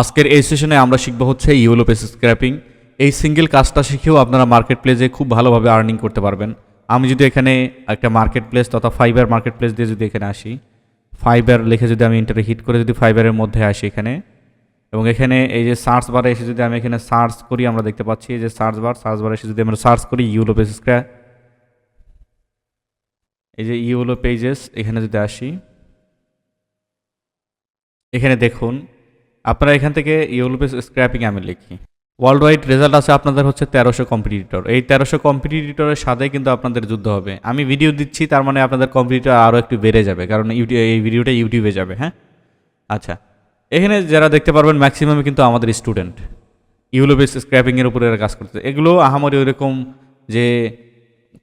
আজকের এই সেশনে আমরা শিখব হচ্ছে ইউলো পেস স্ক্র্যাপিং এই সিঙ্গেল কাজটা শিখেও আপনারা মার্কেট প্লেসে খুব ভালোভাবে আর্নিং করতে পারবেন। আমি যদি এখানে একটা মার্কেট প্লেস তথা ফাইবার মার্কেট প্লেস দিয়ে যদি এখানে আসি ফাইবার লিখে যদি আমি ইন্টারে হিট করে যদি ফাইবারের মধ্যে আসি এখানে, এবং এখানে এই যে সার্চ বারে এসে যদি আমি এখানে সার্চ করি, আমরা দেখতে পাচ্ছি এই যে সার্চ বার সার্চ বারে এসে যদি আমরা সার্চ করি ইউলো স্ক্র্যা এই যে ইউলো পেজেস এখানে যদি আসি, এখানে দেখুন আপনারা এখান থেকে ইউলোপেস স্ক্র্যাপিং আমি লিখি। ওয়ার্ল্ড ওয়াইড রেজাল্ট আছে আপনাদের হচ্ছে তেরোশো কম্পিটিটর এই তেরোশো কম্পিটিটরের সাথে কিন্তু আপনাদের যুদ্ধ হবে। আমি ভিডিও দিচ্ছি, তার মানে আপনাদের কম্পিটিটর আরও একটু বেড়ে যাবে, কারণ ইউটিউব এই ভিডিওটা ইউটিউবে যাবে হ্যাঁ? আচ্ছা এখানে যারা দেখতে পারবেন ম্যাক্সিমামই কিন্তু আমাদের স্টুডেন্ট ইউলোপেস স্ক্র্যাপিংয়ের উপরে কাজ করতে এগুলো আহামরি ওইরকম যে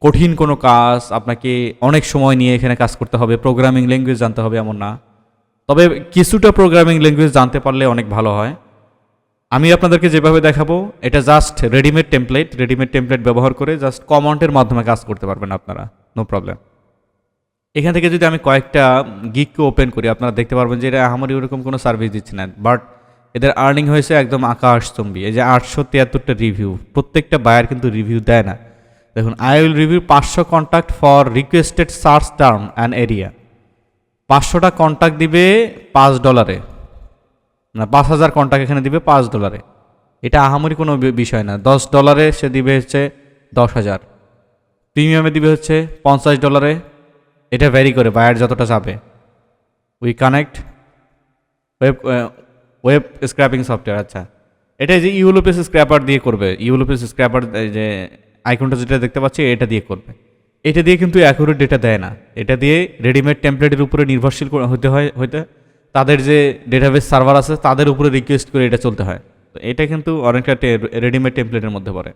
কঠিন কোনো কাজ, আপনাকে অনেক সময় নিয়ে এখানে কাজ করতে হবে প্রোগ্রামিং ল্যাঙ্গুয়েজ জানতে হবে এমন না। তবে কিছুটা প্রোগ্রামিং ল্যাঙ্গুয়েজ জানতে পারলে অনেক ভালো হয়। আমি আপনাদেরকে যেভাবে দেখাবো, এটা just readymade template readymade template ব্যবহার করে জাস্ট কমান্ডের মাধ্যমে কাজ করতে পারবেন আপনারা নো প্রবলেম এখান থেকে যদি আমি কয়েকটা গিককে ওপেন করি, আপনারা দেখতে পারবেন যে এটা আমারই ওরকম কোনো সার্ভিস দিচ্ছে না বাট এদের আর্নিং হয়েছে একদম আকাশচম্বী, এই যে আটশো তিয়াত্তরটা রিভিউ প্রত্যেকটা বায়ার কিন্তু রিভিউ দেয় না। দেখুন আই উইল রিভিউ পাঁচশো contact for requested search term and area পাঁচশোটা কন্ট্যাক্ট দিবে পাঁচ ডলারে না, পাঁচ হাজার কন্ট্যাক্ট এখানে দিবে পাঁচ ডলারে এটা আহামরি কোনো বিষয় না। দশ ডলারে সে দিবে হচ্ছে দশ হাজার। প্রিমিয়ামে দিবে হচ্ছে পঞ্চাশ ডলারে এটা ভ্যারি করে বায়ার যতটা যাবে we connect web web scraping software আচ্ছা। এটা যে ইউলোপেস স্ক্র্যাপার দিয়ে করবে ইউলোপেস স্ক্র্যাপার যে আইকনটা যেটা দেখতে পাচ্ছি, এটা দিয়ে করবে। এটা দিয়ে কিন্তু অ্যাকুরেট ডেটা দেয় না। এটা দিয়ে রেডিমেড টেমপ্লেটের উপরে নির্ভরশীল হতে হয়, হইতে তাদের যে ডেটাবেস সার্ভার আছে, তাদের উপরে রিকোয়েস্ট করে এটা চলতে হয়। তো এটা কিন্তু অনেকটা রেডিমেড টেমপ্লেটের মধ্যে পড়ে।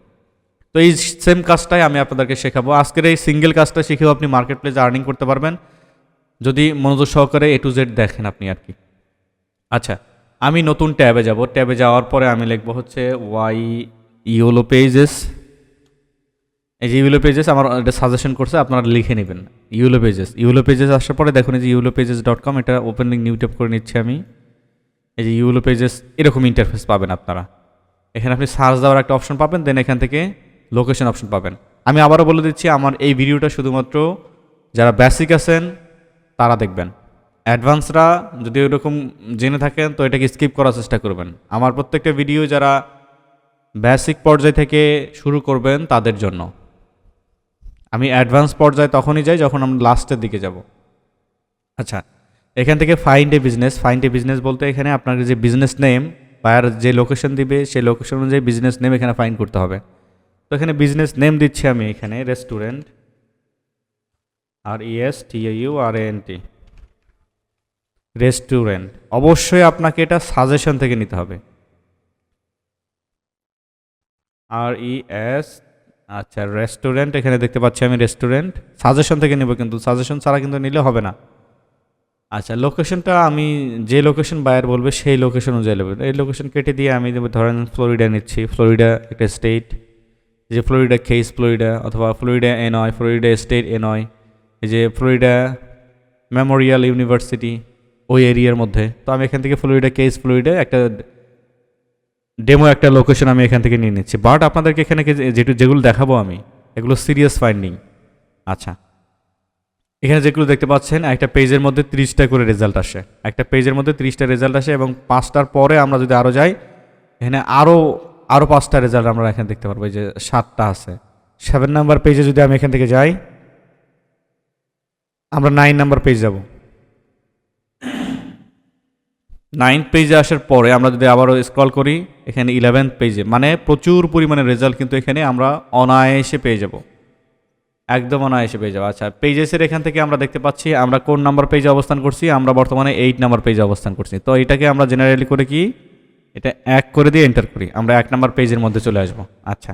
তো এই সেম কাজটাই আমি আপনাদেরকে শেখাবো। আজকের এই সিঙ্গেল কাজটা শিখেও আপনি মার্কেট প্লেসে আর্নিং করতে পারবেন। যদি মনোযোগ সহকারে এ টু জেড দেখেন আপনি আর কি। আচ্ছা আমি নতুন ট্যাবে যাব। ট্যাবে যাওয়ার পরে আমি লিখব হচ্ছে ওয়াই ইউলো পেজেস এই যে ইউলো পেজেস আমার এটা সাজেশন করছে, আপনারা লিখে নেবেন। ইউলো পেজেস ইউলো পেজেস আসার পরে দেখুন এই যে ইউলো পেজেস ডট কম এটা ওপেনিং ট্যাপ করে নিচ্ছি আমি। এই যে ইউলো পেজেস এরকম ইন্টারফেস পাবেন আপনারা। এখানে আপনি সার্চ দেওয়ার একটা অপশন পাবেন দেন এখান থেকে লোকেশন অপশন পাবেন। আমি আবারও বলে দিচ্ছি, আমার এই ভিডিওটা শুধুমাত্র যারা বেসিক আছেন, তারা দেখবেন। অ্যাডভান্সরা যদি ওরকম জেনে থাকেন, তো এটাকে স্কিপ করার চেষ্টা করবেন। আমার প্রত্যেকটা ভিডিও যারা বেসিক পর্যায় থেকে শুরু করবেন, তাদের জন্য। আমি অ্যাডভান্স পর্যায়ে তখনই যাই যখন আমরা লাস্টের দিকে যাব। আচ্ছা। এখান থেকে find a business find a business বলতে এখানে আপনার যে বিজনেস নেম বায়ার যে লোকেশন দিবে সেই লোকেশন অনুযায়ী বিজনেস নেম এখানে ফাইন্ড করতে হবে। তো এখানে বিজনেস নেম দিচ্ছি আমি এখানে restaurant R E S T U R N T restaurant অবশ্যই আপনাকে এটা সাজেশন থেকে নিতে হবে। আর ই এস আচ্ছা রেস্টুরেন্ট এখানে দেখতে পাচ্ছি আমি রেস্টুরেন্ট সাজেশন থেকে নেব কিন্তু সাজেশন ছাড়া কিন্তু নিলে হবে না। আচ্ছা লোকেশনটা আমি যে লোকেশন বায়ার বলবে, সেই লোকেশন অনুযায়ী নেবেন এই লোকেশন কেটে দিয়ে আমি ধরেন ফ্লোরিডা নিচ্ছি। ফ্লোরিডা একটা স্টেট যে ফ্লোরিডা কেস ফ্লোরিডা অথবা ফ্লোরিডা এনয় ফ্লোরিডা স্টেট এনয় এই যে ফ্লোরিডা মেমোরিয়াল ইউনিভার্সিটি ওই এরিয়ার মধ্যে। তো আমি এখান থেকে ফ্লোরিডা কেস ফ্লোরিডা একটা ডেমো একটা লোকেশন আমি এখান থেকে নিয়ে নিচ্ছি। বাট আপনাদেরকে এখানে যেটু, যেগুলো দেখাবো আমি, এগুলো সিরিয়াস ফাইন্ডিং আচ্ছা। এখানে যেগুলো দেখতে পাচ্ছেন, একটা পেজের মধ্যে তিরিশটা করে রেজাল্ট আসে। একটা পেজের মধ্যে তিরিশটা রেজাল্ট আসে এবং পাঁচটার পরে আমরা যদি আরও যাই, এখানে আরও আরও পাঁচটা রেজাল্ট আমরা এখানে দেখতে পারব। যে সাতটা আছে। সেভেন নাম্বার পেজে যদি আমি এখান থেকে যাই, আমরা নাইন নাম্বার পেজ যাব। নাইন্থ পেজে আসার পরে আমরা যদি আবারও স্ক্রল করি, এখানে ইলেভেন্থ পেজে মানে প্রচুর পরিমাণে রেজাল্ট কিন্তু এখানে আমরা অনায়াসে পেয়ে যাব। একদম অনায়াসে পেয়ে যাব। আচ্ছা পেজেসের এখান থেকে আমরা দেখতে পাচ্ছি, আমরা কোন নাম্বার পেজে অবস্থান করছি, আমরা বর্তমানে এইট নাম্বার পেজে অবস্থান করছি। তো এটাকে আমরা জেনারেলি করে কি? এটা এক করে দিয়ে এন্টার করি, আমরা এক নাম্বার পেজের মধ্যে চলে আসব। আচ্ছা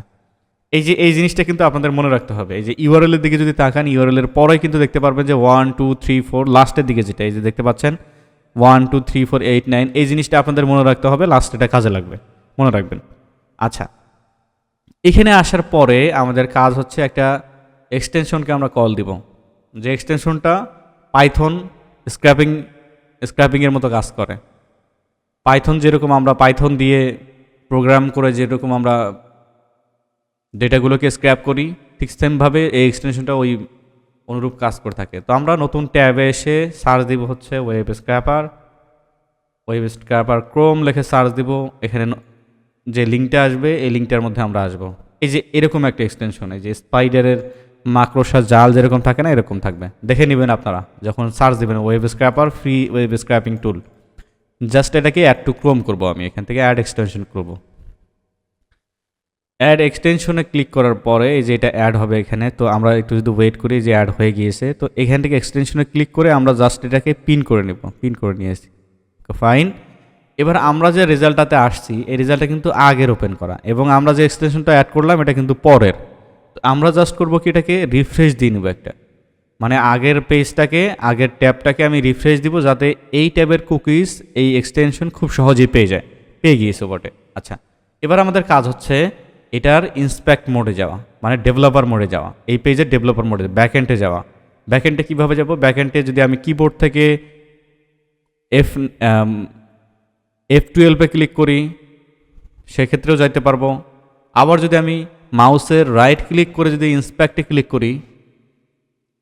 এই যে, এই জিনিসটা কিন্তু আপনাদের মনে রাখতে হবে। এই যে ইউআরএল এর দিকে যদি তাকান ইউআরএল এর পরে কিন্তু দেখতে পারবেন যে ওয়ান টু থ্রি ফোর লাস্টের দিকে যেটা, এই যে দেখতে পাচ্ছেন one, two, three, four, eight, nine, এই জিনিসটা আপনাদের মনে রাখতে হবে লাস্ট এটা কাজে লাগবে, মনে রাখবেন। আচ্ছা এখানে আসার পরে আমাদের কাজ হচ্ছে একটা এক্সটেনশনকে আমরা কল দিব। যে এক্সটেনশনটা পাইথন স্ক্র্যাপিং স্ক্র্যাপিংয়ের মতো কাজ করে। পাইথন যেরকম আমরা পাইথন দিয়ে প্রোগ্রাম করে যেরকম আমরা ডেটাগুলোকে স্ক্র্যাপ করি, ঠিক সেমভাবে এই এক্সটেনশনটা ওই অনুরূপ কাজ করে থাকে। তো আমরা নতুন ট্যাবে এসে সার্চ দিব হচ্ছে web scraper web scraper Chrome লিখে সার্চ দিব, এখানে যে লিঙ্কটা আসবে, এই লিঙ্কটার মধ্যে আমরা আসব। এই যে এরকম একটা এক্সটেনশন এই যে স্পাইডারের মাকড়সা জাল যেরকম থাকে না, এরকম থাকবে। দেখে নেবেন আপনারা, যখন সার্চ দেবেন web scraper free web scraping tool just এটাকে অ্যাড টু ক্রোম করব আমি, এখান থেকে অ্যাড এক্সটেনশন করব। অ্যাড এক্সটেনশনে ক্লিক করার পরে এই যে এটা অ্যাড হবে এখানে, তো আমরা একটু যদি ওয়েট করি যে অ্যাড হয়ে গিয়েছে, তো এখান থেকে এক্সটেনশনে ক্লিক করে আমরা জাস্ট এটাকে পিন করে নেব পিন করে নিয়ে আসি। ফাইন এবার আমরা যে রেজাল্টটাতে আসছি, এই রেজাল্টটা কিন্তু আগের ওপেন করা, এবং আমরা যে এক্সটেনশনটা অ্যাড করলাম এটা কিন্তু পরের। তো আমরা জাস্ট করব কি এটাকে রিফ্রেশ দিয়ে নেব একটা। মানে আগের পেজটাকে আগের ট্যাবটাকে আমি রিফ্রেশ দিব যাতে এই ট্যাবের কুকিজ এই এক্সটেনশন খুব সহজেই পেয়ে যায়, পেয়ে গিয়েছে বটে। আচ্ছা এবার আমাদের কাজ হচ্ছে এটার ইন্সপেক্ট মোডে যাওয়া মানে ডেভেলপার মোডে যাওয়া, এই পেজের ডেভেলপার মোডে ব্যাকএন্ডে যাওয়া। ব্যাকএন্ডে কীভাবে যাব? ব্যাকএন্ডে যদি আমি কিবোর্ড থেকে এফ এফ টুয়েলভে ক্লিক করি, সেক্ষেত্রেও যাইতে পারব। আবার যদি আমি মাউসের রাইট ক্লিক করে যদি ইন্সপেক্টে ক্লিক করি,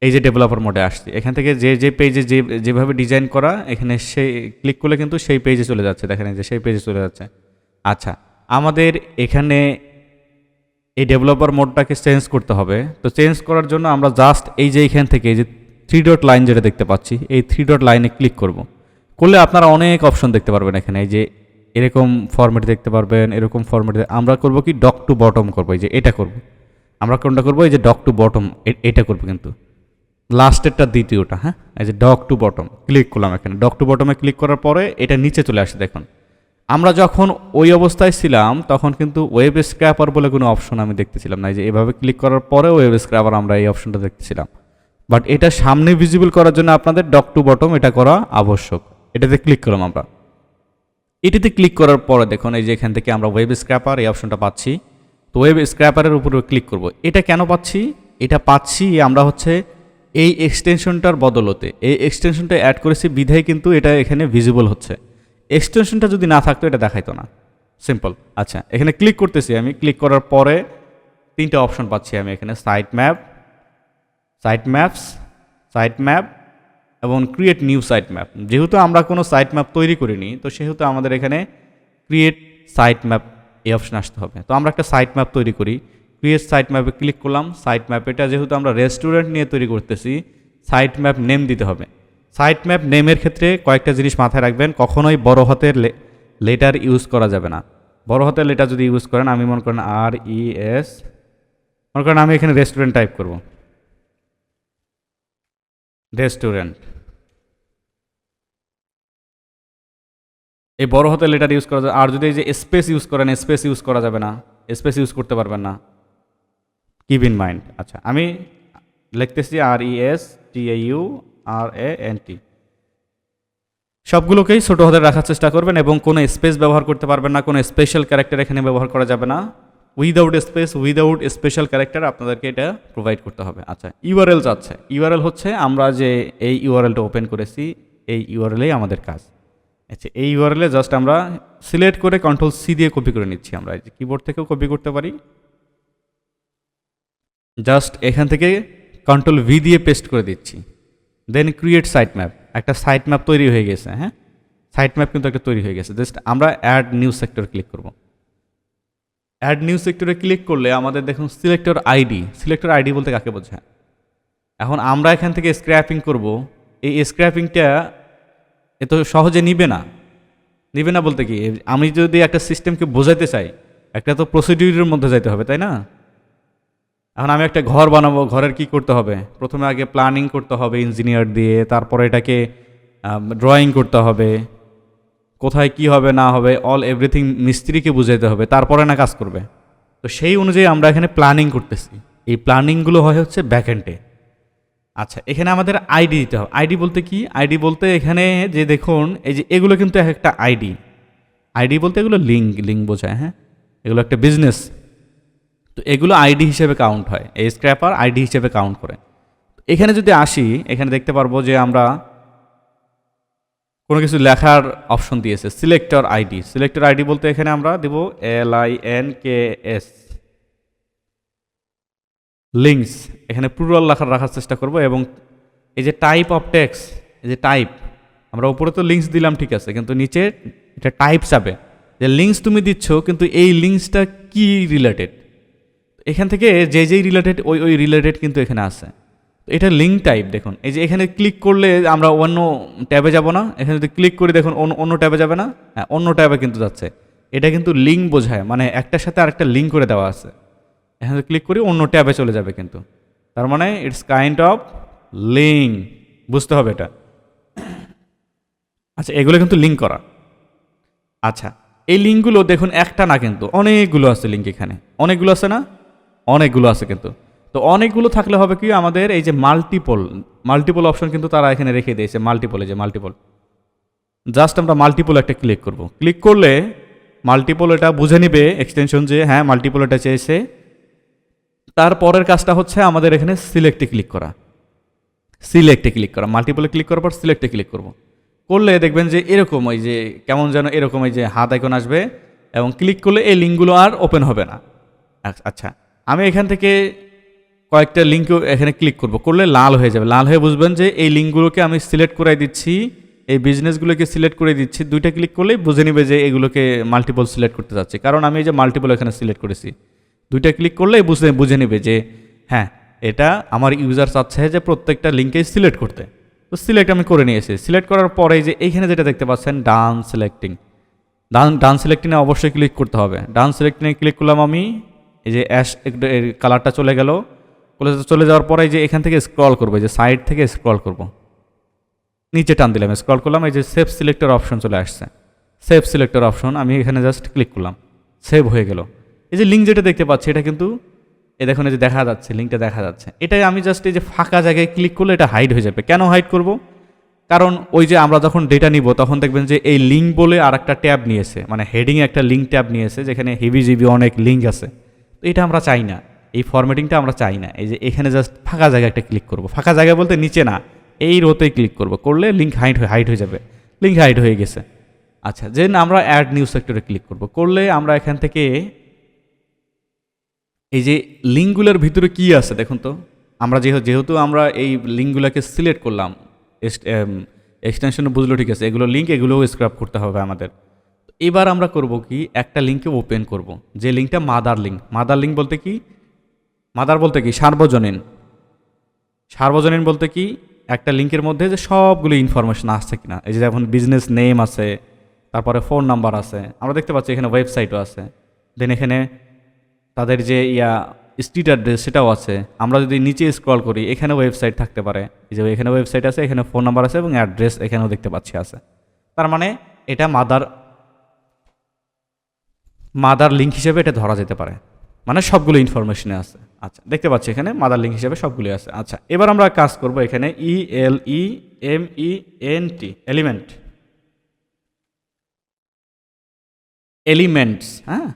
এই যে ডেভেলপার মোডে আসছে। এখান থেকে যে যে পেজে যে, যেভাবে ডিজাইন করা, এখানে সেই ক্লিক করলে কিন্তু সেই পেজে চলে যাচ্ছে। দেখেন যে সেই পেজে চলে যাচ্ছে। আচ্ছা আমাদের এখানে এই ডেভেলপার মোডটাকে চেঞ্জ করতে হবে। তো চেঞ্জ করার জন্য আমরা জাস্ট এই যে এখান থেকে যে থ্রি ডট লাইন যেটা দেখতে পাচ্ছি, এই থ্রি ডট লাইনে ক্লিক করব। করলে আপনারা অনেক অপশন দেখতে পারবেন এখানে। এই যে এরকম ফরম্যাট দেখতে পারবেন, এরকম ফরম্যাট আমরা করব কি ডক টু বটম করব। এই যে এটা করব। আমরা কোনটা করব? এই যে ডক টু বটম এটা করব কিন্তু। লাস্টেরটা দ্বিতীয়টা হ্যাঁ? এই যে ডক টু বটম ক্লিক করলাম এখানে। ডক টু বটমে ক্লিক করার পরে এটা নিচে চলে আসে, দেখুন। আমরা যখন ওই অবস্থায় ছিলাম, তখন কিন্তু ওয়েব স্ক্র্যাপার বলে কোনো অপশন আমি দেখতেছিলাম না। যে এভাবে ক্লিক করার পরে ওয়েব স্ক্র্যাপার আমরা এই অপশনটা দেখতেছিলাম। বাট এটা সামনে ভিজিবল করার জন্য আপনাদের ডক টু বটম এটা করা আবশ্যক। এটাতে ক্লিক করলাম আমরা। এটিতে ক্লিক করার পরে দেখুন, এই যে এখান থেকে আমরা ওয়েব স্ক্র্যাপার এই অপশনটা পাচ্ছি। তো ওয়েব স্ক্র্যাপারের উপরে ক্লিক করব। এটা কেন পাচ্ছি? এটা পাচ্ছি আমরা হচ্ছে এই এক্সটেনশনটার বদলতে। এই এক্সটেনশনটা অ্যাড করেছি, বিধায় কিন্তু এটা এখানে ভিজিবল হচ্ছে। এক্সটেনশনটা যদি না থাকতো, এটা দেখাইতো না। সিম্পল আচ্ছা এখানে ক্লিক করতেছি আমি। ক্লিক করার পরে তিনটা অপশন পাচ্ছি আমি এখানে site map site maps site map এবং ক্রিয়েট নিউ সাইট ম্যাপ যেহেতু আমরা কোনো সাইট ম্যাপ তৈরি করিনি, তো সেহেতু আমাদের এখানে ক্রিয়েট সাইট ম্যাপ এই অপশন আসতে হবে। তো আমরা একটা সাইট ম্যাপ তৈরি করি। ক্রিয়েট সাইট ম্যাপে ক্লিক করলাম। সাইট ম্যাপ এটা যেহেতু আমরা রেস্টুরেন্ট নিয়ে তৈরি করতেছি সাইট ম্যাপ নেম দিতে হবে। সাইট ম্যাপ নেমের ক্ষেত্রে কয়েকটা জিনিস মাথায় রাখবেন, কখনোই বড় হাতের লেটার ইউজ করা যাবে না। বড় হাতের লেটার যদি ইউজ করেন, আমি মনে করেন আর ই এস মনে করেন আমি এখানে রেস্টুরেন্ট টাইপ করব। রেস্টুরেন্ট এই বড় হাতের লেটার ইউজ করা যাবে আর যদি এই যে স্পেস ইউজ করেন স্পেস ইউজ করা যাবে না। স্পেস ইউজ করতে পারবেন না। কিপ ইন মাইন্ড আচ্ছা আমি লিখতেছি R E S T U R A N T সবগুলোকেই ছোটো হাতে রাখার চেষ্টা করবেন এবং কোনো স্পেস ব্যবহার করতে পারবেন না, কোনো স্পেশাল ক্যারেক্টার এখানে ব্যবহার করা যাবে না। Without space without special character আপনাদেরকে এটা প্রোভাইড করতে হবে। আচ্ছা ইউআরএল যাচ্ছে। ইউআরএল হচ্ছে আমরা যে এই ইউআরএলটা ওপেন করেছি, এই ইউআরএলেই আমাদের কাজ। আচ্ছা এই ইউআরএলে জাস্ট আমরা সিলেক্ট করে কন্ট্রোল সি দিয়ে কপি করে নিচ্ছি আমরা। এই যে কিবোর্ড থেকেও কপি করতে পারি। জাস্ট এখান থেকে কন্ট্রোল ভি দিয়ে পেস্ট করে দিচ্ছি। দেন ক্রিয়েট সাইট ম্যাপ একটা সাইট ম্যাপ তৈরি হয়ে গেছে হ্যাঁ? সাইট ম্যাপ কিন্তু একটা তৈরি হয়ে গেছে। জাস্ট আমরা অ্যাড নিউ সেক্টর ক্লিক করব। অ্যাড নিউ সেক্টরে ক্লিক করলে আমাদের দেখুন সিলেক্টর আইডি সিলেক্টর আইডি বলতে কাকে বোঝায়? এখন আমরা এখান থেকে স্ক্র্যাপিং করব। এই স্ক্র্যাপিংটা এত সহজে নিবে না। নিবে না বলতে কি? আমি যদি একটা সিস্টেমকে বোঝাতে চাই, একটা তো প্রসিডিউরের মধ্যে যাইতে হবে, তাই না? এখন আমি একটা ঘর বানাবো, ঘরের কি করতে হবে? প্রথমে আগে প্ল্যানিং করতে হবে ইঞ্জিনিয়ার দিয়ে, তারপরে এটাকে ড্রয়িং করতে হবে। কোথায় কি হবে, না হবে অল এভরিথিং মিস্ত্রিকে বুঝাইতে হবে, তারপরে না কাজ করবে। তো সেই অনুযায়ী আমরা এখানে প্ল্যানিং করতেছি। এই প্ল্যানিংগুলো হয় হচ্ছে ব্যাকএন্ডে আচ্ছা এখানে আমাদের আইডি দিতে হবে। আইডি বলতে কি? আইডি বলতে এখানে যে দেখুন, এই যে এগুলো কিন্তু এক একটা আইডি আইডি বলতে এগুলো লিঙ্ক লিঙ্ক বোঝায় হ্যাঁ? এগুলো একটা বিজনেস তো এগুলো আইডি হিসেবে কাউন্ট হয়, এই স্ক্র্যাপার আইডি হিসেবে কাউন্ট করে। এখানে যদি আসি, এখানে দেখতে পারব যে আমরা কোনো কিছু লেখার অপশন দিয়েছে সিলেক্টর আইডি। সিলেক্টর আইডি বলতে এখানে আমরা দেব L I N K S links এখানে প্লুরাল লেখার রাখার চেষ্টা করব এবং এই যে টাইপ অফ টেক্স এই যে টাইপ আমরা উপরে তো লিঙ্কস দিলাম, ঠিক আছে, কিন্তু নিচে এটা টাইপ চাবে যে লিঙ্কস তুমি দিচ্ছ, কিন্তু এই লিঙ্কসটা কি রিলেটেড এখান থেকে যে যেই রিলেটেড ওই ওই রিলেটেড কিন্তু এখানে আছে। এটা লিঙ্ক টাইপ দেখুন। এই যে এখানে ক্লিক করলে আমরা অন্য ট্যাবে যাব না। এখানে যদি ক্লিক করি, দেখুন, অন্য অন্য ট্যাবে যাবে না। হ্যাঁ অন্য ট্যাবে কিন্তু যাচ্ছে। এটা কিন্তু লিঙ্ক বোঝায়। মানে একটার সাথে আরেকটা লিঙ্ক করে দেওয়া আছে। এখানে ক্লিক করি, অন্য ট্যাবে চলে যাবে কিন্তু। তার মানে ইটস কাইন্ড অফ লিঙ্ক বুঝতে হবে এটা। আচ্ছা এগুলো কিন্তু লিঙ্ক করা। আচ্ছা এই লিঙ্কগুলো দেখুন একটা না কিন্তু, অনেকগুলো আছে লিঙ্ক এখানে। অনেকগুলো আছে না? অনেকগুলো আছে কিন্তু। তো অনেকগুলো থাকলে হবে কি, আমাদের এই যে মাল্টিপল মাল্টিপল অপশন কিন্তু তারা এখানে রেখে দিয়েছে মাল্টিপল যে মাল্টিপল জাস্ট আমরা মাল্টিপল একটা ক্লিক করব। ক্লিক করলে মাল্টিপল এটা বুঝে নিবে এক্সটেনশন যে হ্যাঁ মাল্টিপল এটা চেয়েছে। তারপরের কাজটা হচ্ছে আমাদের এখানে সিলেক্টে ক্লিক করা। সিলেক্টে ক্লিক করা। মাল্টিপলে ক্লিক করার পর সিলেক্টে ক্লিক করব। করলে দেখবেন যে এরকম ওই যে, কেমন যেন এরকম ওই যে হাত আইকন আসবে এবং ক্লিক করলে এই লিঙ্কগুলো আর ওপেন হবে না। আচ্ছা। আমি এখান থেকে কয়েকটা লিঙ্ক এখানে ক্লিক করব। করলে লাল হয়ে যাবে। লাল হয়ে বুঝবেন যে এই লিঙ্কগুলোকে আমি সিলেক্ট করে দিচ্ছি, এই বিজনেসগুলোকে সিলেক্ট করে দিচ্ছি। দুইটা ক্লিক করলেই বুঝে নিবে যে এগুলোকে মাল্টিপল সিলেক্ট করতে যাচ্ছে। কারণ আমি এই যে মাল্টিপল এখানে সিলেক্ট করেছি। দুইটা ক্লিক করলেই বুঝে বুঝে নিবে যে হ্যাঁ এটা আমার ইউজার চাচ্ছে যে প্রত্যেকটা লিঙ্কেই সিলেক্ট করতে। তো সিলেক্ট আমি করে নিয়েছি সিলেক্ট করার পরে যে এইখানে যেটা দেখতে পাচ্ছেন ডান সিলেক্টিং ডান ডান সিলেক্টিংয়ে অবশ্যই ক্লিক করতে হবে। ডান সিলেক্টিংয়ে ক্লিক করলাম আমি এই যে অ্যাশ কালারটা চলে গেল চলে যাওয়ার পরে যে এখান থেকে স্ক্রল করব যে সাইড থেকে স্ক্রল করব। নিচে টান দিলাম স্ক্রল করলাম, এই যে সেভ সিলেক্টর অপশন চলে আসছে। সেভ সিলেক্টর অপশন আমি এখানে জাস্ট ক্লিক করলাম সেভ হয়ে গেল। এই যে লিঙ্ক যেটা দেখতে পাচ্ছি, এটা কিন্তু এ দেখুন এই যে দেখা যাচ্ছে লিঙ্কটা দেখা যাচ্ছে। এটাই আমি জাস্ট এই যে ফাঁকা জায়গায় ক্লিক করলে এটা হাইড হয়ে যাবে। কেন হাইড করব? কারণ ওই যে আমরা যখন ডেটা নিব, তখন দেখবেন যে এই লিঙ্ক বলে আর একটা ট্যাব নিয়েছে। মানে হেডিংয়ে একটা লিঙ্ক ট্যাব নিয়েছে, যেখানে হেভি জিবি অনেক লিঙ্ক আছে। তো এটা আমরা চাই না। এই ফরম্যাটিংটা আমরা চাই না। এই যে এখানে জাস্ট ফাঁকা জায়গায় একটা ক্লিক করব। ফাঁকা জায়গা বলতে নিচে না। এই রোতেই ক্লিক করব। করলে লিঙ্ক হাইট হয়ে হাইট হয়ে যাবে। লিঙ্ক হাইট হয়ে গেছে। আচ্ছা যেন আমরা অ্যাড নিউজ সেক্টরে ক্লিক করব। করলে আমরা এখান থেকে এই যে লিঙ্কগুলোর ভিতরে কি আছে দেখুন তো। আমরা যেহেতু যেহেতু আমরা এই লিঙ্কগুলোকে সিলেক্ট করলাম এক্সটেনশন বুঝলো ঠিক আছে। এগুলো লিঙ্ক এগুলোও স্ক্রাপ করতে হবে আমাদের। এবার আমরা করব কি? একটা লিঙ্কে ওপেন করব। যে লিঙ্কটা মাদার লিঙ্ক মাদার লিঙ্ক বলতে কি? মাদার বলতে কি? সার্বজনীন। সার্বজনীন বলতে কি? একটা লিঙ্কের মধ্যে যে সবগুলো ইনফরমেশন আসছে কিনা। এই যে এখন বিজনেস নেম আছে, তারপরে ফোন নাম্বার আছে, আমরা দেখতে পাচ্ছি এখানে ওয়েবসাইটও আছে। দেন এখানে তাদের যে ইয়া স্ট্রিট অ্যাড্রেস সেটাও আছে। আমরা যদি নিচে স্ক্রল করি এখানে ওয়েবসাইট থাকতে পারে। এই যে এখানে ওয়েবসাইট আছে, এখানে ফোন নাম্বার আছে এবং অ্যাড্রেস এখানেও দেখতে পাচ্ছি আছে। তার মানে এটা মাদার মাদার লিঙ্ক হিসেবে এটা ধরা যেতে পারে। মানে সবগুলো ইনফরমেশনে আছে। আচ্ছা দেখতে পাচ্ছি এখানে মাদার লিঙ্ক হিসেবে সবগুলো আছে। আচ্ছা এবার আমরা কাজ করব এখানে E L E M E N T element elements হ্যাঁ?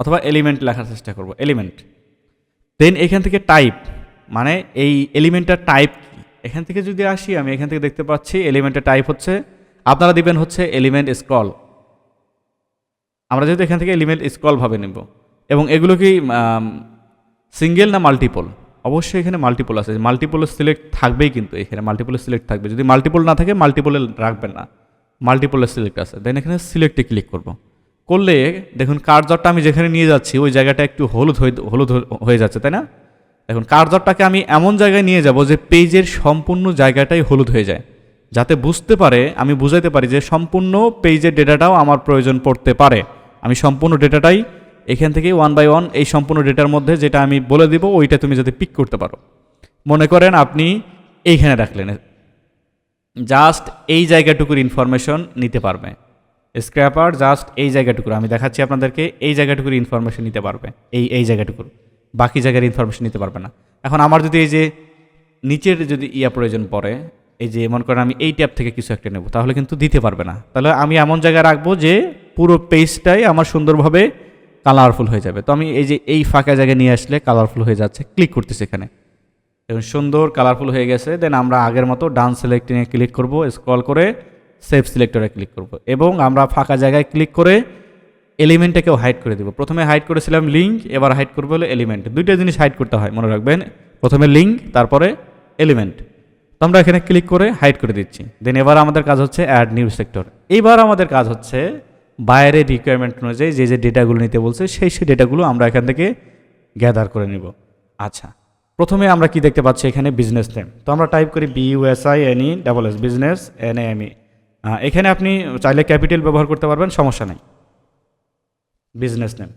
অথবা এলিমেন্ট লেখার চেষ্টা করব। এলিমেন্ট দেন এখান থেকে টাইপ মানে এই এলিমেন্টটার টাইপ এখান থেকে যদি আসি, আমি এখান থেকে দেখতে পাচ্ছি এলিমেন্টের টাইপ হচ্ছে, আপনারা দিবেন হচ্ছে এলিমেন্ট স্ক্রল আমরা যেহেতু এখান থেকে এলিমেন্ট স্ক্রল ভাবে নেব। এবং এগুলো কি সিঙ্গেল না মাল্টিপল? অবশ্যই এখানে মাল্টিপল আছে। মাল্টিপল সিলেক্ট থাকবেই কিন্তু এখানে। মাল্টিপল সিলেক্ট থাকবে। যদি মাল্টিপল না থাকে, মাল্টিপলে রাখবেন না। মাল্টিপলে সিলেক্ট আছে। দেন এখানে সিলেক্টে ক্লিক করব। করলে দেখুন কার্যরটা আমি যেখানে নিয়ে যাচ্ছি, ওই জায়গাটা একটু হলুদ হয়ে হলুদ হয়ে যাচ্ছে, তাই না? দেখুন কার্যরটাকে আমি এমন জায়গায় নিয়ে যাব যে পেজের সম্পূর্ণ জায়গাটাই হলুদ হয়ে যায়। যাতে বুঝতে পারে, আমি বুঝাইতে পারি যে সম্পূর্ণ পেজের ডেটাটাও আমার প্রয়োজন পড়তে পারে। আমি সম্পূর্ণ ডেটাটাই এখান থেকে ওয়ান বাই ওয়ান এই সম্পূর্ণ ডেটার মধ্যে যেটা আমি বলে দিব, ওইটা তুমি যাতে পিক করতে পারো। মনে করেন আপনি এইখানে রাখলেন। জাস্ট এই জায়গাটুকুর ইনফরমেশন নিতে পারবে। স্ক্র্যাপার জাস্ট এই জায়গাটুকুর। আমি দেখাচ্ছি আপনাদেরকে, এই জায়গাটুকুর ইনফরমেশন নিতে পারবে। এই এই জায়গাটুকুর। বাকি জায়গার ইনফরমেশন নিতে পারবে না। এখন আমার যদি এই যে নিচের যদি ইয়া প্রয়োজন পড়ে এই যে মনে করেন আমি এই ট্যাব থেকে কিছু একটা নেব, তাহলে কিন্তু দিতে পারবে না। তাহলে আমি এমন জায়গায় রাখব যে পুরো পেজটাই আমার সুন্দরভাবে কালারফুল হয়ে যাবে। তো আমি এই যে এই ফাঁকা জায়গায় নিয়ে আসলে কালারফুল হয়ে যাচ্ছে ক্লিক করতেছি এখানে। এবং সুন্দর কালারফুল হয়ে গেছে দেন আমরা আগের মতো ডান সিলেক্টিংয়ে ক্লিক করব স্ক্রল করে সেভ সিলেক্টরে ক্লিক করব। এবং আমরা ফাঁকা জায়গায় ক্লিক করে এলিমেন্টটাকেও হাইড করে দেবো। প্রথমে হাইড করেছিলাম লিঙ্ক এবার হাইড করব হলো এলিমেন্ট দুইটা জিনিস হাইড করতে হয়, মনে রাখবেন। প্রথমে লিঙ্ক তারপরে এলিমেন্ট তো আমরা এখানে ক্লিক করে হাইড করে দিচ্ছি। দেন এবার আমাদের কাজ হচ্ছে অ্যাড নিউ সেক্টর এবার আমাদের কাজ হচ্ছে বাইরের রিকোয়ারমেন্ট অনুযায়ী যে যে ডেটাগুলো নিতে বলছে, সেই সেই ডেটাগুলো আমরা এখান থেকে গ্যাদার করে নিব। আচ্ছা প্রথমে আমরা কি দেখতে পাচ্ছি এখানে বিজনেস নেম তো আমরা টাইপ করি B U S I N E double S business N M E এখানে আপনি চাইলে ক্যাপিটাল ব্যবহার করতে পারবেন, সমস্যা নেই। Business name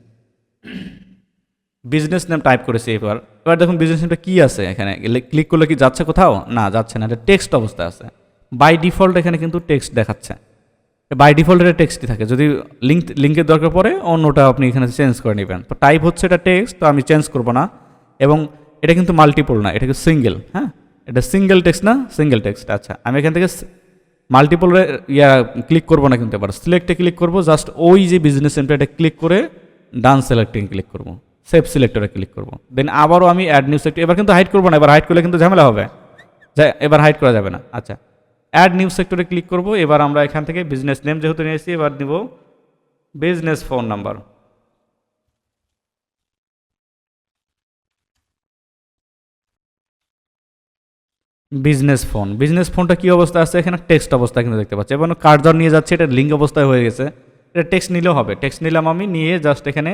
business name type করেছি এবার। এবার দেখুন বিজনেস নেমটা কী আছে এখানে? ক্লিক করলে কি যাচ্ছে কোথাও? না, যাচ্ছে না, এটা টেক্সট অবস্থায় আছে। বাই ডিফল্ট এখানে কিন্তু টেক্সট দেখাচ্ছে। বাই ডিফল্ট এটা টেক্সটই থাকে। যদি লিঙ্ক লিঙ্কের দরকার পড়ে অন্যটা আপনি এখানে চেঞ্জ করে নেবেন। তো টাইপ হচ্ছে এটা টেক্সট তো আমি চেঞ্জ করব না। এবং এটা কিন্তু মাল্টিপল না, এটা কিন্তু সিঙ্গেল হ্যাঁ এটা সিঙ্গেল টেক্সট না সিঙ্গেল টেক্সট আচ্ছা আমি এখান থেকে মাল্টিপল ইয়া ক্লিক করব না কিন্তু এবার। সিলেক্টে ক্লিক করব জাস্ট ওই যে বিজনেস সেন্টার এটা ক্লিক করে ডান সিলেক্টিং ক্লিক করব। সেভ সিলেক্টরে ক্লিক করব। দেন আবারও আমি অ্যাড নিউ সেক্টর এবার কিন্তু হাইড করব না, এবার হাইড করলে কিন্তু ঝামেলা হবে। এবার হাইড করা যাবে না। আচ্ছা অ্যাড নিউ সেক্টরে ক্লিক করব, এবার আমরা এখান থেকে বিজনেস নেম যেহেতু নিয়ে এসেছি, এবার নিব business phone number business phone business ফোনটা কী অবস্থা আছে? এখানে টেক্সট অবস্থা কিন্তু দেখতে পাচ্ছি। এবং কার্ডর নিয়ে যাচ্ছে, এটা লিঙ্ক অবস্থায় হয়ে গেছে। এটা টেক্সট নিলেও হবে। টেক্সট নিলাম আমি, নিয়ে জাস্ট এখানে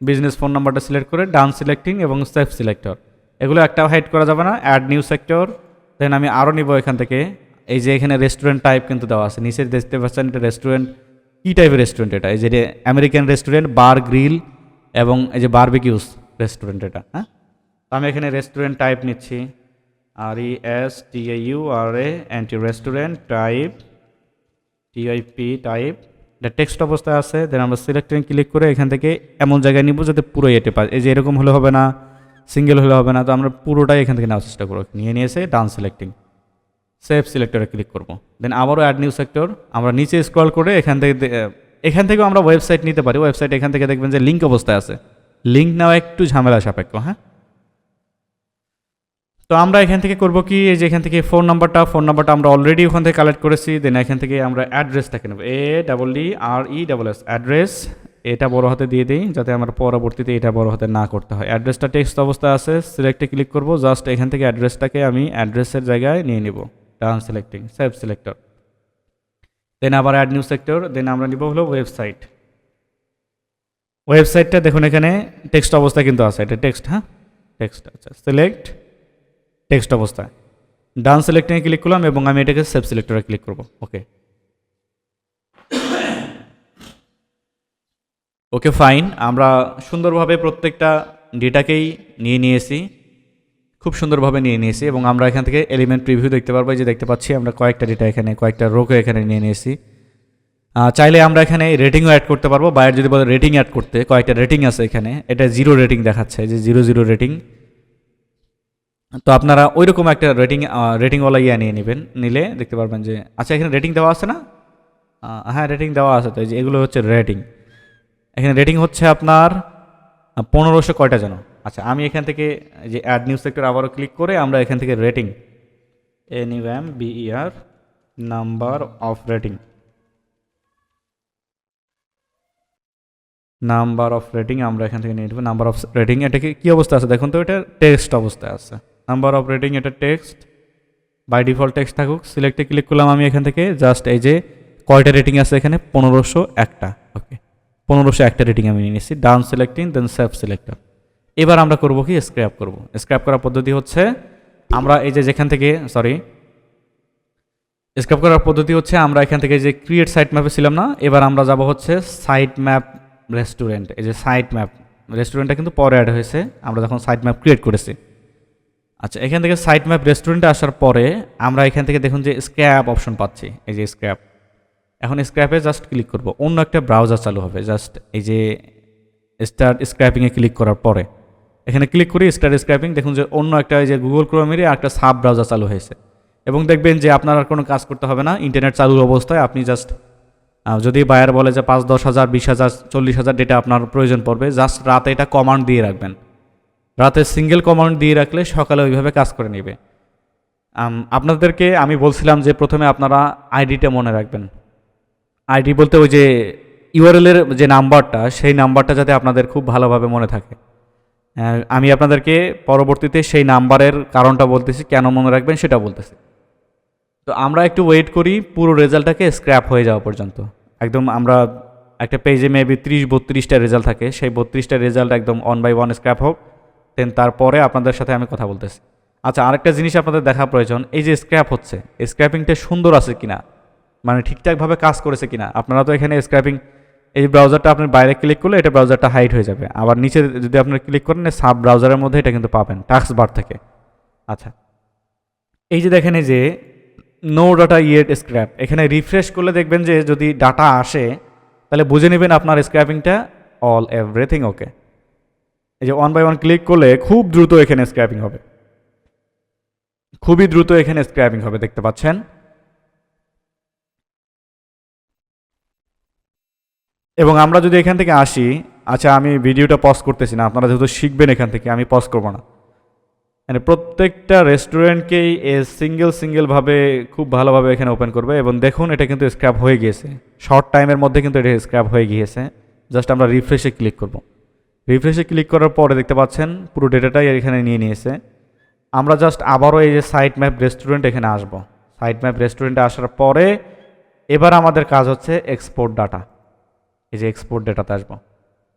বিজনেস ফোন নাম্বারটা সিলেক্ট করে ডান সিলেক্টিং এবং সেফ সিলেক্টর এগুলো একটাও হাইড করা যাবে না অ্যাড নিউ সেক্টর দেন আমি আরও নিব এখান থেকে। এই যে এখানে রেস্টুরেন্ট টাইপ কিন্তু দেওয়া আছে। নিচে দেখতে পাচ্ছেন এটা রেস্টুরেন্ট কী টাইপের রেস্টুরেন্ট এটা? এই যে আমেরিকান রেস্টুরেন্ট বার গ্রিল এবং এই যে বারবিকিউস রেস্টুরেন্ট এটা হ্যাঁ? আমি এখানে রেস্টুরেন্ট টাইপ নিচ্ছি। R E S T U R A N T restaurant type T I P type এটা টেক্সট অবস্থায় আছে দেন আমরা সিলেক্টিং ক্লিক করে এখান থেকে এমন জায়গায় নিব যাতে পুরো এটে পাই। এই যে এরকম হলে হবে না সিঙ্গেল হলে হবে না, তো আমরা পুরোটাই এখান থেকে নেওয়ার চেষ্টা করব। নিয়ে নিয়েছে ডান সিলেক্টিং সেভ সিলেক্টরে ক্লিক করব। দেন আবারও অ্যাড নিউ সেক্টর আমরা নিচে স্ক্রল করে এখান থেকে এখান থেকেও আমরা ওয়েবসাইট নিতে পারি। ওয়েবসাইট এখান থেকে দেখবেন যে লিঙ্ক অবস্থায় আছে। লিঙ্ক নেওয়া একটু ঝামেলা সাপেক্ষ হ্যাঁ? তো আমরা এখান থেকে করব কি? এই যে এখান থেকে ফোন নাম্বারটা ফোন নাম্বারটা আমরা অলরেডি ওখান থেকে কালেক্ট করেছি দেন এখান থেকে আমরা অ্যাড্রেসটাকে নেব A double D R E double S address এটা বড় হাতে দিয়ে দিই, যাতে আমার পরবর্তীতে এটা বড় হাতে না করতে হয়। অ্যাড্রেসটা টেক্সট অবস্থায় আছে সিলেক্টে ক্লিক করব জাস্ট এখান থেকে অ্যাড্রেসটাকে আমি অ্যাড্রেসের জায়গায় নিয়ে নিব। Done selecting save selector then আবার অ্যাড নিউ সেক্টর দেন আমরা নিব হলো ওয়েবসাইট ওয়েবসাইটটা দেখুন এখানে টেক্সট অবস্থা কিন্তু আছে, এটা টেক্সট হ্যাঁ? টেক্সট আচ্ছা সিলেক্ট টেক্সট অবস্থায় ডান সিলেক্টিংয়ে ক্লিক করলাম এবং আমি এটাকে সেভ সিলেক্টরে ক্লিক করব। ওকে ওকে ফাইন আমরা সুন্দরভাবে প্রত্যেকটা ডেটাকেই নিয়ে নিয়েছি। খুব সুন্দরভাবে নিয়ে নিয়েছি এবং আমরা এখান থেকে এলিমেন্ট প্রিভিউ দেখতে পারব। যে দেখতে পাচ্ছি, আমরা কয়েকটা ডেটা এখানে, কয়েকটা রোকে এখানে নিয়ে নিয়েছি। চাইলে আমরা এখানে রেটিংও অ্যাড করতে পারব। বাইরে যদি বলে রেটিং অ্যাড করতে, কয়েকটা রেটিং আছে এখানে। এটা জিরো রেটিং দেখাচ্ছে যে জিরো জিরো রেটিং তো আপনারা ওই রকম একটা রেটিং রেটিংওয়ালা ইয়ে নিয়ে নেবেন, নিলে দেখতে পারবেন যে আচ্ছা এখানে রেটিং দেওয়া আছে না? হ্যাঁ রেটিং দেওয়া আছে, তো যে এগুলো হচ্ছে রেটিং এখানে রেটিং হচ্ছে আপনার পনেরোশো কয়টা যেন। আচ্ছা আমি এখান থেকে যে অ্যাড নিউজ সেক্টর আবারও ক্লিক করে আমরা এখান থেকে rating N U B E R number of rating number of rating আমরা এখান থেকে নিয়ে নেব। নাম্বার অফ রেটিং এটাকে কী অবস্থা আছে? দেখুন তো, এটা টেক্সট অবস্থায় আছে। নাম্বার অফ রেটিং এটা টেক্সট বাই ডিফল্ট টেক্সট থাকুক সিলেক্টে ক্লিক করলাম আমি এখান থেকে জাস্ট এই যে কয়টা রেটিং আছে এখানে? পনেরোশো একটা ওকে পনেরোশো একটা রেটিং আমি নিয়ে নিচ্ছি down selecting then save selector এবার আমরা করব কি? স্ক্র্যাপ করব। স্ক্র্যাপ করার পদ্ধতি হচ্ছে, আমরা এই যে যেখান থেকে সরি স্ক্র্যাপ করার পদ্ধতি হচ্ছে, আমরা এখান থেকে যে ক্রিয়েট সাইট ম্যাপে ছিলাম না, এবার আমরা যাব হচ্ছে সাইট ম্যাপ রেস্টুরেন্ট এই যে সাইট ম্যাপ রেস্টুরেন্টটা কিন্তু পরে অ্যাড হয়েছে, আমরা যখন সাইট ম্যাপ ক্রিয়েট করেছি। আচ্ছা এখান থেকে সাইট ম্যাপ রেস্টুরেন্টে আসার পরে আমরা এখান থেকে দেখুন যে স্ক্র্যাপ অপশন পাচ্ছি, এই যে স্ক্র্যাপ এখন স্ক্র্যাপে জাস্ট ক্লিক করব। অন্য একটা ব্রাউজার চালু হবে জাস্ট এই যে স্টার্ট স্ক্র্যাপিংয়ে ক্লিক করার পরে। এখানে ক্লিক করি স্টার্ট স্ক্র্যাপিং দেখুন যে অন্য একটা এই যে গুগল ক্রোমেরই একটা সাব ব্রাউজার চালু হয়েছে। এবং দেখবেন যে আপনার আর কোনো কাজ করতে হবে না ইন্টারনেট চালুর অবস্থায় আপনি জাস্ট যদি বায়ার বলে যে পাঁচ, দশ হাজার, বিশ হাজার, চল্লিশ হাজার ডেটা আপনার প্রয়োজন পড়বে জাস্ট রাতে এটা কমান্ড দিয়ে রাখবেন। রাতে সিঙ্গেল কমান্ড দিয়ে রাখলে সকালে ওইভাবে কাজ করে নেবে। আপনাদেরকে আমি বলছিলাম যে প্রথমে আপনারা আইডিটা মনে রাখবেন। আইডি বলতে ওই যে ইউআরএল এর যে নাম্বারটা, সেই নাম্বারটা যাতে আপনাদের খুব ভালোভাবে মনে থাকে। আমি আপনাদেরকে পরবর্তীতে সেই নাম্বারের কারণটা বলতেছি, কেন মনে রাখবেন সেটা বলতেছি। তো আমরা একটু ওয়েট করি, পুরো রেজাল্টটাকে স্ক্র্যাপ হয়ে যাওয়া পর্যন্ত। একদম আমরা একটা পেজে মেবি ত্রিশ বত্রিশটা রেজাল্ট থাকে, সেই বত্রিশটা রেজাল্ট একদম ওয়ান বাই ওয়ান স্ক্র্যাপ হোক। দেন তারপরে আপনাদের সাথে আমি কথা বলতেছি। আচ্ছা আরেকটা জিনিস আপনাদের দেখা প্রয়োজন, এই যে স্ক্র্যাপ হচ্ছে স্ক্র্যাপিংটা সুন্দর আছে কিনা? মানে ঠিকঠাকভাবে কাজ করেছে কিনা? আপনারা তো এখানে স্ক্র্যাপিং এই ব্রাউজারটা আপনি বাইরে ক্লিক করলে এটা ব্রাউজারটা হাইড হয়ে যাবে। আবার নিচে যদি আপনি ক্লিক করেন সাব ব্রাউজারের মধ্যে এটা কিন্তু পাবেন টাস্ক বার থেকে। আচ্ছা এই যে দেখেন, এই যে নো ডাটা ইয়েট স্ক্র্যাপ এখানে রিফ্রেশ করলে দেখবেন যে যদি ডাটা আসে, তাহলে বুঝে নেবেন আপনার স্ক্র্যাপিংটা অল এভরিথিং ওকে এই যে ওয়ান বাই ওয়ান ক্লিক করলে খুব দ্রুত এখানে স্ক্র্যাপিং হবে। খুবই দ্রুত এখানে স্ক্র্যাপিং হবে, দেখতে পাচ্ছেন? এবং আমরা যদি এখান থেকে আসি আচ্ছা আমি ভিডিওটা পজ করতেছি না, আপনারা যেহেতু শিখবেন এখান থেকে, আমি পজ করব না। মানে প্রত্যেকটা রেস্টুরেন্টকেই এ সিঙ্গেল সিঙ্গেলভাবে খুব ভালোভাবে এখানে ওপেন করবে এবং দেখুন, এটা কিন্তু স্ক্র্যাপ হয়ে গিয়েছে। শর্ট টাইমের মধ্যে কিন্তু এটা স্ক্র্যাপ হয়ে গিয়েছে। জাস্ট আমরা রিফ্রেশে ক্লিক করব। রিফ্রেশে ক্লিক করার পরে দেখতে পাচ্ছেন পুরো ডেটাটাই এখানে নিয়ে নিয়েছে। আমরা জাস্ট আবারও এই যে সাইট ম্যাপ রেস্টুরেন্ট এখানে আসব। সাইট ম্যাপ রেস্টুরেন্টে আসার পরে এবার আমাদের কাজ হচ্ছে এক্সপোর্ট ডাটা এই যে এক্সপোর্ট ডাটাতে আসব।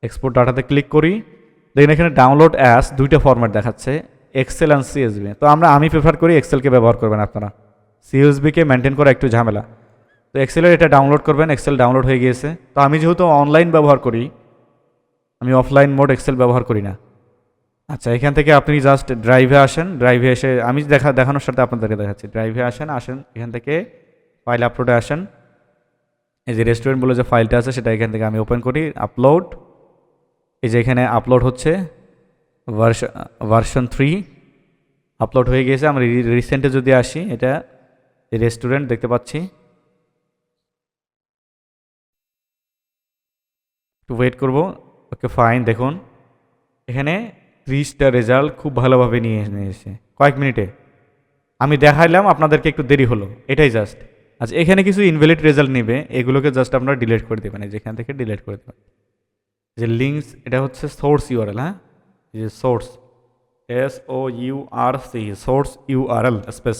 এক্সপোর্ট ডাটাতে ক্লিক করি। দেখেন এখানে ডাউনলোড অ্যাস দুইটা ফরম্যাট দেখাচ্ছে এক্সেল অ্যান্ড সিএসবি তো আমরা আমি প্রেফার করি এক্সেলকে ব্যবহার করবেন আপনারা। সিএসবিকে মেনটেন করা একটু ঝামেলা। তো এক্সেলের এটা ডাউনলোড করবেন এক্সেল ডাউনলোড হয়ে গিয়েছে। তো আমি যেহেতু অনলাইন ব্যবহার করি আমি অফলাইন মোড এক্সেল ব্যবহার করি না। আচ্ছা এখান থেকে আপনি জাস্ট ড্রাইভে আসেন ড্রাইভে এসে আমি দেখা, দেখানোর সাথে আপনাদেরকে দেখাচ্ছি। ড্রাইভে আসেন আসেন, এখান থেকে ফাইল আপলোডে আসেন। এই যে রেস্টুরেন্ট বলে যে ফাইলটা আছে, সেটা এখান থেকে আমি ওপেন করি আপলোড এই যে এখানে আপলোড হচ্ছে ভার্সন থ্রি আপলোড হয়ে গিয়েছে আমরা রিসেন্টে যদি আসি, এটা রেস্টুরেন্ট দেখতে পাচ্ছি। একটু ওয়েট করব। ওকে ফাইন দেখুন। এখানে ত্রিশটা রেজাল্ট খুব ভালোভাবে নিয়ে নিয়েছে। কয়েক মিনিটে। আমি দেখাইলাম, আপনাদেরকে একটু দেরি হলো। এটাই জাস্ট আচ্ছা এখানে কিছু ইনভ্যালিড রেজাল্ট নেবে। এগুলোকে জাস্ট আপনারা ডিলিট করে দেবেন। যেখান থেকে ডিলিট করে দেবেন। যে লিঙ্কস এটা হচ্ছে সোর্স ইউআরএল হ্যাঁ? যে source S O U R C source URL space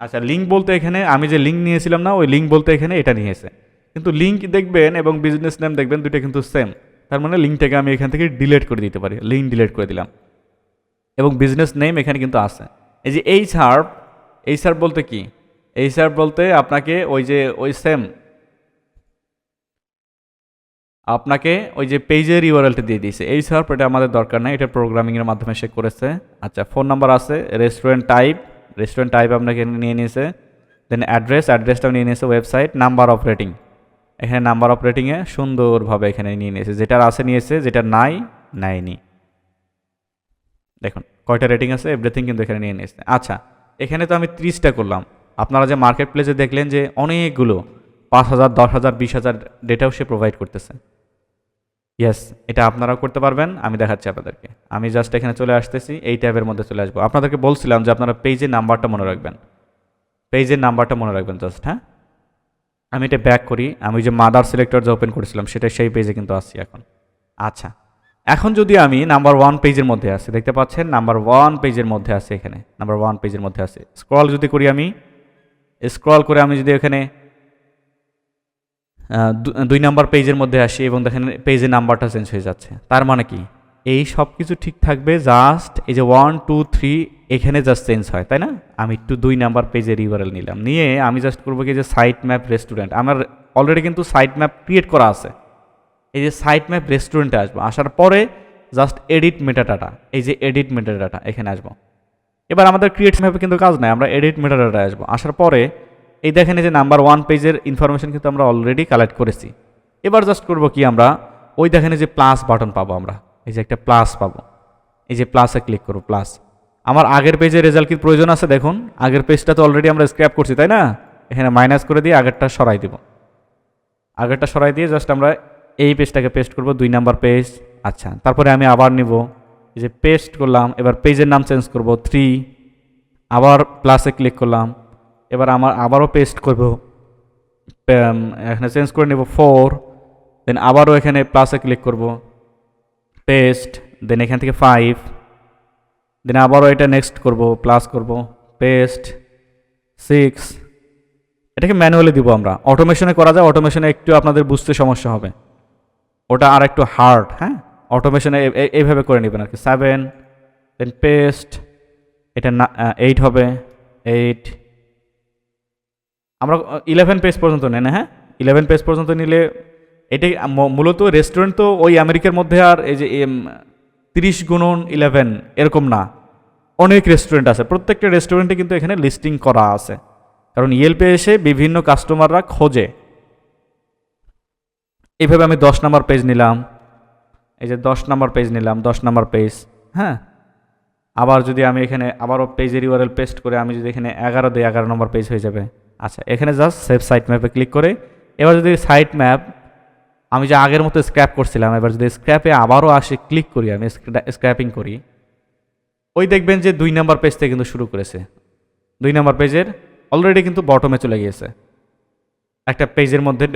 আচ্ছা লিঙ্ক বলতে এখানে, আমি যে লিঙ্ক নিয়েছিলাম না, ওই লিঙ্ক বলতে এখানে এটা নিয়েছে কিন্তু লিঙ্ক দেখবেন এবং বিজনেস নেম দেখবেন, দুইটা কিন্তু সেম তার মানে লিঙ্কটাকে আমি এখান থেকে ডিলিট করে দিতে পারি। লিঙ্ক ডিলিট করে দিলাম। এবং বিজনেস নেম এখানে কিন্তু আছে। এই যে এইচ হার্প এই হার্প বলতে কি? এই হার্প বলতে আপনাকে ওই যে, ওই সেম আপনাকে ওই যে পেজের ইউআরএলটা দিয়ে দিয়েছে। এই সার্প এটা আমাদের দরকার নাই। এটা প্রোগ্রামিংয়ের মাধ্যমে সে করেছে। আচ্ছা ফোন নাম্বার আছে রেস্টুরেন্ট টাইপ রেস্টুরেন্ট টাইপ আপনাকে নিয়ে নিয়েছে। দেন অ্যাড্রেস অ্যাড্রেসটাও নিয়ে নিয়েছে ওয়েবসাইট নাম্বার অফ রেটিং এখানে নাম্বার অফ রেটিংয়ে সুন্দরভাবে এখানে নিয়ে নিয়েছে। যেটার আছে নিয়েছে যেটা নাই, নেয়নি। দেখুন, কয়টা রেটিং আছে? এভরিথিং কিন্তু এখানে নিয়ে নিয়েছে। আচ্ছা এখানে তো আমি ত্রিশটা করলাম। আপনারা যে মার্কেট প্লেসে দেখলেন যে অনেকগুলো, পাঁচ হাজার, দশ হাজার, বিশ হাজার ডেটাও সে প্রোভাইড করতেছে। ইয়েস এটা আপনারাও করতে পারবেন, আমি দেখাচ্ছি আপনাদেরকে। আমি জাস্ট এখানে চলে আসতেছি, এই ট্যাবের মধ্যে চলে আসব। আপনাদেরকে বলছিলাম যে আপনারা পেজের নাম্বারটা মনে রাখবেন। পেজের নাম্বারটা মনে রাখবেন জাস্ট হ্যাঁ? আমি এটা ব্যাক করি। আমি যে মাদার সিলেক্টর যে ওপেন করেছিলাম, সেটা সেই পেজে কিন্তু আসছি এখন। আচ্ছা এখন যদি আমি নাম্বার ওয়ান পেজের মধ্যে আসি দেখতে পাচ্ছেন নাম্বার ওয়ান পেজের মধ্যে আছে এখানে নাম্বার ওয়ান পেজের মধ্যে আছে। স্ক্রল যদি করি আমি স্ক্রল করে আমি যদি এখানে দুই নাম্বার পেজের মধ্যে আসি এবং দেখেন পেজের নাম্বারটা চেঞ্জ হয়ে যাচ্ছে। তার মানে কি? এই সব কিছু ঠিক থাকবে জাস্ট এই যে ওয়ান টু থ্রি এখানে জাস্ট চেঞ্জ হয়, তাই না? আমি একটু দুই নাম্বার পেজের ইউআরএল নিলাম। নিয়ে আমি জাস্ট করব কি যে সাইট ম্যাপ রেস্টুরেন্ট আমার অলরেডি কিন্তু সাইট ম্যাপ ক্রিয়েট করা আছে। এই যে সাইট ম্যাপ রেস্টুরেন্টে আসব। আসার পরে জাস্ট এডিট মেটাডাটা এই যে এডিট মেটাডাটা এখানে আসব। এবার আমাদের ক্রিয়েট ম্যাপে কিন্তু কাজ নাই, আমরা এডিট মেটাডাটা আসব। আসার পরে এই দেখেন যে নাম্বার ওয়ান পেজের ইনফরমেশন কিন্তু আমরা অলরেডি কালেক্ট করেছি। এবার জাস্ট করব কি আমরা? ওই দেখেন যে প্লাস বাটন পাবো আমরা। এই যে একটা প্লাস পাবো। এই যে প্লাসে ক্লিক করব প্লাস আমার আগের পেজে রেজাল্ট কি প্রয়োজন আছে দেখুন? আগের পেজটা তো অলরেডি আমরা স্ক্র্যাপ করছি, তাই না? এখানে মাইনাস করে দিয়ে আগেরটা সরাই দেব। আগেরটা সরাই দিয়ে জাস্ট আমরা এই পেজটাকে পেস্ট করব, দুই নাম্বার পেজ আচ্ছা তারপরে আমি আবার নিব। এই যে পেস্ট করলাম, এবার পেজের নাম চেঞ্জ করব থ্রি আবার প্লাসে ক্লিক করলাম। এবার আমার আবারও পেস্ট করব। এখানে চেঞ্জ করে নেব ফোর দেন আবারও এখানে প্লাসে ক্লিক করব। পেস্ট দেন এখান থেকে ফাইভ দেন আবারও এটা নেক্সট করব প্লাস করব পেস্ট সিক্স এটাকে ম্যানুয়ালি দিব আমরা। অটোমেশনে করা যায় অটোমেশনে একটু আপনাদের বুঝতে সমস্যা হবে। ওটা আর একটু হার্ড হ্যাঁ অটোমেশনে এইভাবে করে নেবেন আর কি সেভেন দেন পেস্ট এটা না এইট হবে এইট আমরা ইলেভেন পেজ পর্যন্ত নেন হ্যাঁ? ইলেভেন পেজ পর্যন্ত নিলে এটাই মূলত রেস্টুরেন্ট তো ওই আমেরিকার মধ্যে আর এই যে তিরিশ গুণন ইলেভেন এরকম না। অনেক রেস্টুরেন্ট আছে। প্রত্যেকটা রেস্টুরেন্টে কিন্তু এখানে লিস্টিং করা আছে। কারণ ইয়েলপে এসে বিভিন্ন কাস্টমাররা খোঁজে। এইভাবে আমি দশ নাম্বার পেজ নিলাম। এই যে দশ নাম্বার পেজ নিলাম, দশ নাম্বার পেজ হ্যাঁ? আবার যদি আমি এখানে আবারও পেজের ইউআরএল পেস্ট করে আমি যদি এখানে এগারো দিই, এগারো নম্বর পেজ হয়ে যাবে। আচ্ছা এখানে জাস্ট সেভ সাইট ম্যাপে ক্লিক করে, এবার যদি সাইট ম্যাপ আমি যে আগের মতো স্ক্র্যাপ করছিলাম, এবার যদি স্ক্র্যাপে আবারও আসে ক্লিক করি, আমি স্ক্র্যাপিং করি, ওই দেখবেন যে দুই নাম্বার পেজ থেকে কিন্তু শুরু করেছে। দুই নাম্বার পেজের অলরেডি কিন্তু বটমে চলে গিয়েছে। একটা পেজের মধ্যে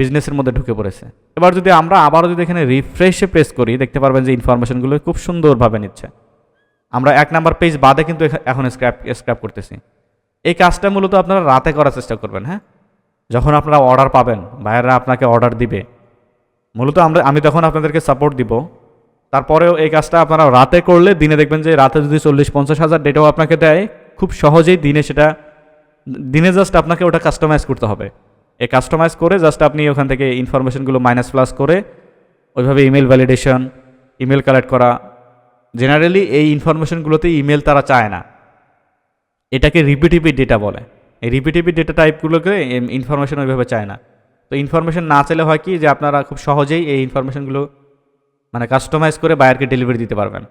বিজনেসের মধ্যে ঢুকে পড়েছে। এবার যদি আমরা আবারও যদি এখানে রিফ্রেশে প্রেস করি, দেখতে পারবেন যে ইনফরমেশনগুলো খুব সুন্দরভাবে নিচ্ছে। আমরা এক নাম্বার পেজ বাদে কিন্তু এখন স্ক্র্যাপ স্ক্র্যাপ করতেছি। এই কাজটা মূলত আপনারা রাতে করার চেষ্টা করবেন হ্যাঁ? যখন আপনারা অর্ডার পাবেন বাইরেরা আপনাকে অর্ডার দিবে। মূলত আমরা আমি তখন আপনাদেরকে সাপোর্ট দিব। তারপরেও এই কাজটা আপনারা রাতে করলে দিনে দেখবেন যে রাতে যদি চল্লিশ পঞ্চাশ হাজার ডেটাও আপনাকে দেয়, খুব সহজেই দিনে সেটা দিনে জাস্ট আপনাকে ওটা কাস্টমাইজ করতে হবে। এ কাস্টমাইজ করে জাস্ট আপনি ওখান থেকে ইনফরমেশনগুলো মাইনাস প্লাস করে ওইভাবে ইমেল ভ্যালিডেশন ইমেল কালেক্ট করা। জেনারেলি এই ইনফরমেশনগুলোতে ইমেল তারা চায় না। এটাকে রিপিটিভি ডেটা বলে। এই রিপিটিভি ডেটা টাইপগুলোকে ইনফরমেশন ওইভাবে চায় না। তো ইনফরমেশন না চাইলে হয় কি যে আপনারা খুব সহজেই এই ইনফরমেশনগুলো মানে কাস্টমাইজ করে বায়ারকে ডেলিভারি দিতে পারবেন।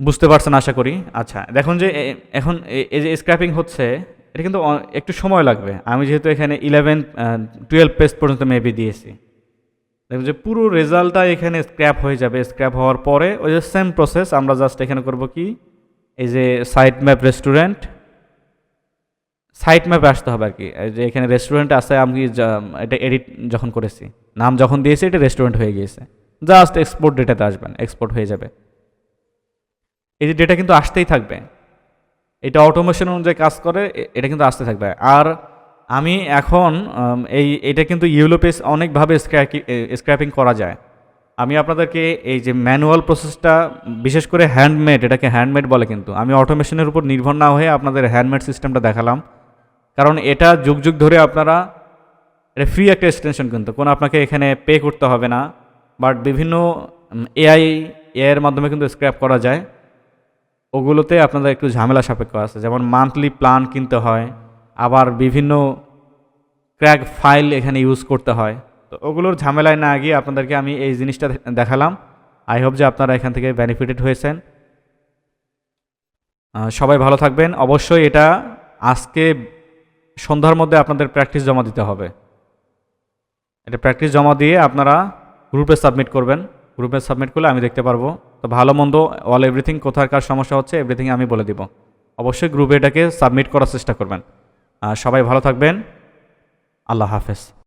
বুঝতে পারছেন আশা করি? আচ্ছা দেখুন যে এখন এই যে স্ক্র্যাপিং হচ্ছে, এটা কিন্তু একটু সময় লাগবে। আমি যেহেতু এখানে ইলেভেন টুয়েলভ পেজ পর্যন্ত মেবি দিয়েছি। দেখুন যে পুরো রেজাল্টটা এখানে স্ক্র্যাপ হয়ে যাবে। স্ক্র্যাপ হওয়ার পরে ওই যে সেম প্রসেস আমরা জাস্ট এখানে করব কি? এই যে সাইট ম্যাপ রেস্টুরেন্ট সাইট ম্যাপে আসতে হবে আর কি। যে এখানে রেস্টুরেন্ট আছে, আমি এটা এডিট যখন করেছি, নাম যখন দিয়েছি, এটা রেস্টুরেন্ট হয়ে গিয়েছে। জাস্ট এক্সপোর্ট ডেটাতে আসবেন এক্সপোর্ট হয়ে যাবে। এই যে ডেটা কিন্তু আসতেই থাকবে। এটা অটোমেশন অনুযায়ী কাজ করে এটা কিন্তু আসতে থাকবে। আর আমি এখন এই, এটা কিন্তু ইউলোপেস অনেকভাবে স্ক্র্যাপিং করা যায়। আমি আপনাদেরকে এই যে ম্যানুয়াল প্রসেসটা বিশেষ করে হ্যান্ডমেড এটাকে হ্যান্ডমেড বলে কিন্তু। আমি অটোমেশনের উপর নির্ভর না হয়ে আপনাদের হ্যান্ডমেড সিস্টেমটা দেখালাম। কারণ এটা যুগ যুগ ধরে আপনারা, এটা ফ্রি একটা এক্সটেনশন কিন্তু। কোনো আপনাকে এখানে পে করতে হবে না। বাট বিভিন্ন এআই এআইয়ের মাধ্যমে কিন্তু স্ক্র্যাপ করা যায়। ওগুলোতে আপনাদের একটু ঝামেলা সাপেক্ষ আছে। যেমন মান্থলি প্ল্যান কিনতে হয়, আবার বিভিন্ন ক্র্যাক ফাইল এখানে ইউজ করতে হয়। তো ওগুলোর ঝামেলায় না গিয়ে আপনাদেরকে আমি এই জিনিসটা দেখালাম। আই হোপ যে আপনারা এখান থেকে বেনিফিটেড হয়েছেন। সবাই ভালো থাকবেন। অবশ্যই এটা আজকে সন্ধ্যার মধ্যে আপনাদের প্র্যাকটিস জমা দিতে হবে। এটা প্র্যাকটিস জমা দিয়ে আপনারা গ্রুপে সাবমিট করবেন। গ্রুপে সাবমিট করলে আমি দেখতে পারব। তো ভালো, মন্দ অল এভরিথিং কোথার কার সমস্যা হচ্ছে এভরিথিং আমি বলে দিব। অবশ্যই গ্রুপে এটাকে সাবমিট করার চেষ্টা করবেন। সবাই ভালো থাকবেন। আল্লাহ হাফেজ।